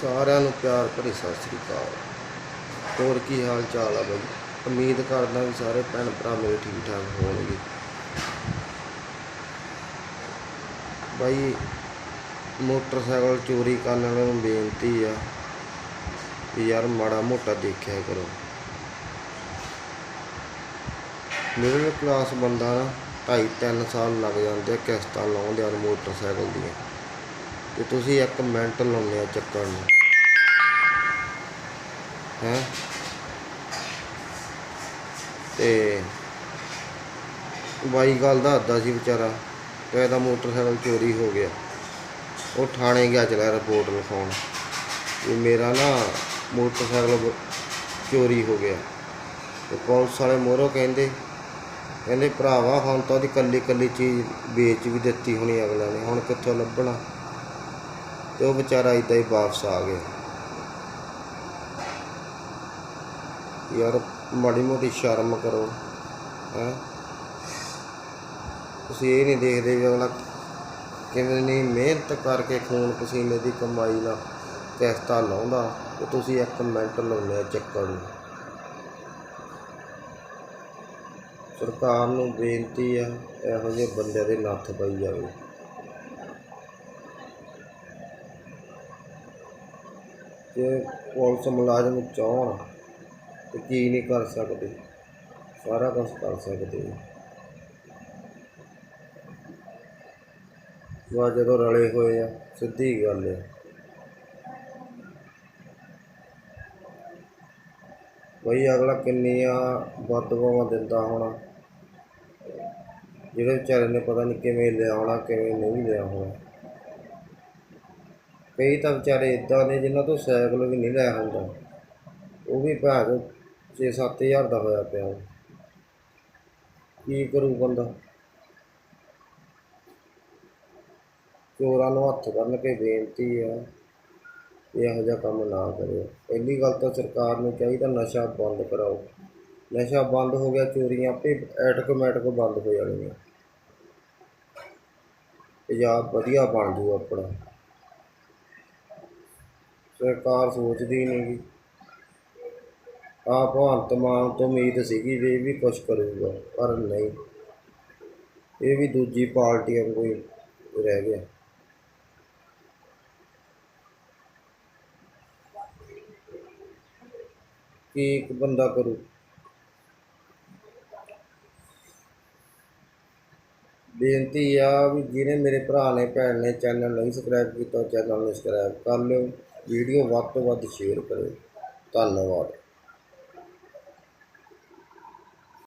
ਸਾਰਿਆਂ ਨੂੰ ਪਿਆਰ ਭਰੀ ਸਤਿ ਸ੍ਰੀ ਅਕਾਲ। ਹੋਰ ਕੀ ਹਾਲ ਚਾਲ ਆ ਬਾਈ? ਉਮੀਦ ਕਰਦਾ ਵੀ ਸਾਰੇ ਭੈਣ ਭਰਾ ਮੇਰੇ ਠੀਕ ਠਾਕ ਹੋਣਗੇ। ਬਾਈ, ਮੋਟਰਸਾਈਕਲ ਚੋਰੀ ਕਰਨ ਵਾਲਿਆਂ ਨੂੰ ਬੇਨਤੀ ਆ ਵੀ ਯਾਰ ਮਾੜਾ ਮੋਟਾ ਦੇਖਿਆ ਕਰੋ। ਮਿਡਲ ਕਲਾਸ ਬੰਦਾ ਨਾ ਢਾਈ ਤਿੰਨ ਸਾਲ ਲੱਗ ਜਾਂਦੇ ਆ ਕਿਸ਼ਤਾਂ ਲਾਉਂਦੇ ਨੂੰ ਮੋਟਰਸਾਈਕਲ ਦੀਆਂ। ਤੇ ਤੁਸੀਂ ਇੱਕ ਮਿੰਟ ਲਾਉਂਦੇ ਆ ਚੱਕਣ ਨੂੰ। ਹੈ? ਤੇ ਬਾਈ ਗੱਲ ਦਾ ਦੱਸਦਾ ਸੀ ਵਿਚਾਰਾ ਕਿ ਇਹਦਾ ਮੋਟਰਸਾਈਕਲ ਚੋਰੀ ਹੋ ਗਿਆ। ਉਹ ਥਾਣੇ ਗਿਆ ਚਲਾ ਰਿਪੋਰਟ ਲਿਖਾਉਣ। ਵੀ ਮੇਰਾ ਨਾ ਮੋਟਰਸਾਈਕਲ ਚੋਰੀ ਹੋ ਗਿਆ। ਤੇ ਪੁਲਿਸ ਵਾਲੇ ਮੋਹਰੋਂ ਕਹਿੰਦੇ ਕਹਿੰਦੇ ਭਰਾਵਾ ਹੁਣ ਤਾਂ ਉਹਦੀ ਕੱਲੀ ਕੱਲੀ ਚੀਜ਼ ਵੇਚ ਵੀ ਦਿੱਤੀ ਹੋਣੀ ਅਗਲੇ ਨੇ, ਹੁਣ ਕਿੱਥੋਂ ਲੱਭਣਾ? ਤੇ ਉਹ ਵਿਚਾਰਾ ਇਦਾਂ ਹੀ ਵਾਪਸ ਆ ਗਿਆ। ਯਾਰ, ਮਾੜੀ ਮੋਟੀ ਸ਼ਰਮ ਕਰੋ, ਹੈ। ਤੁਸੀਂ ਇਹ ਨਹੀਂ ਦੇਖਦੇ ਵੀ ਅਗਲਾ ਕਿਵੇਂ ਨਹੀਂ ਮਿਹਨਤ ਕਰਕੇ ਖੂਨ ਪਸੀਨੇ ਦੀ ਕਮਾਈ ਨਾਲ ਕਿਸ਼ਤਾਂ ਲਾਉਂਦਾ, ਤੇ ਤੁਸੀਂ ਇੱਕ ਮਿੰਟ ਲਾਉਂਦੇ ਚੱਕਰ ਨੂੰ। ਸਰਕਾਰ ਨੂੰ ਬੇਨਤੀ ਹੈ ਇਹੋ ਜਿਹੇ ਬੰਦੇ ਦੇ ਨੱਥ ਪਈ ਜਾਵੇ। ਜੇ ਪੁਲਿਸ ਮੁਲਾਜ਼ਮ ਚਾਹਣ ਤੇ ਕੀ ਨਹੀਂ ਕਰ ਸਕਦੇ? ਸਾਰਾ ਕੁਝ ਕਰ ਸਕਦੇ ਆ। ਵਾ ਜਦੋਂ ਰਲੇ ਹੋਏ ਆ, ਸਿੱਧੀ ਗੱਲ ਹੈ ਬਈ ਅਗਲਾ ਕਿੰਨੀਆਂ ਬਦਦੁਆਵਾਂ ਦਿੰਦਾ ਹੋਣਾ। ਜਿਹੜੇ ਵਿਚਾਰੇ ਨੇ ਪਤਾ ਨਹੀਂ ਕਿਵੇਂ ਲਿਆ ਹੋਣਾ ਕਿਵੇਂ ਨਹੀਂ ਲਿਆ ਹੋਣਾ ਕਈ ਤਾਂ ਵਿਚਾਰੇ ਇਦਾਂ ਨੇ ਜਿਨ੍ਹਾਂ ਤੋਂ ਸਾਈਕਲ ਵੀ ਨਹੀਂ ਲੈ ਹੁੰਦਾ। ਉਹ ਵੀ ਭਾਗ 6-7000 ਦਾ ਹੋਇਆ ਪਿਆ। ਕੀ ਕਰੂ ਬੰਦਾ? ਚੋਰਾਂ ਨੂੰ ਹੱਥ ਕਰਨ ਕੇ ਬੇਨਤੀ ਆ ਇਹੋ ਜਿਹਾ ਕੰਮ ਨਾ ਕਰਿਓ। ਪਹਿਲੀ ਗੱਲ ਤਾਂ ਸਰਕਾਰ ਨੂੰ ਚਾਹੀਦਾ ਨਸ਼ਾ ਬੰਦ ਕਰਾਓ। ਨਸ਼ਾ ਬੰਦ ਹੋ ਗਿਆ, ਚੋਰੀਆਂ ਆਪੇ ਐਟੋਮੈਟਿਕ ਬੰਦ ਹੋ ਜਾਣਗੀਆਂ। ਪੰਜਾਬ ਵਧੀਆ ਬਣ ਜੂ ਆਪਣਾ। ਸਰਕਾਰ ਸੋਚਦੀ ਨਹੀਂ ਗੀ। ਭਗਵੰਤ ਮਾਨ ਤੋਂ ਉਮੀਦ ਸੀਗੀ ਵੀ ਇਹ ਵੀ ਕੁਝ ਕਰੂਗਾ, ਪਰ ਨਹੀਂ। ਇਹ ਵੀ ਦੂਜੀ ਪਾਰਟੀ ਵਾਂਗੂ ਹੀ ਰਹਿ ਗਿਆ। ਕੀ ਇੱਕ ਬੰਦਾ ਕਰੂ? ਬੇਨਤੀ ਆ ਵੀ ਜਿਹਨੇ ਮੇਰੇ ਭਰਾ ਨੇ, ਭੈਣ ਨੇ ਚੈਨਲ ਨਹੀਂ ਸਬਸਕ੍ਰਾਈਬ ਕੀਤਾ ਚੈਨਲ ਨੂੰ ਸਬਸਕ੍ਰਾਈਬ ਕਰ ਲਿਓ। ਵੀਡੀਓ ਵੱਧ ਤੋਂ ਵੱਧ ਸ਼ੇਅਰ ਕਰੋ ਧੰਨਵਾਦ।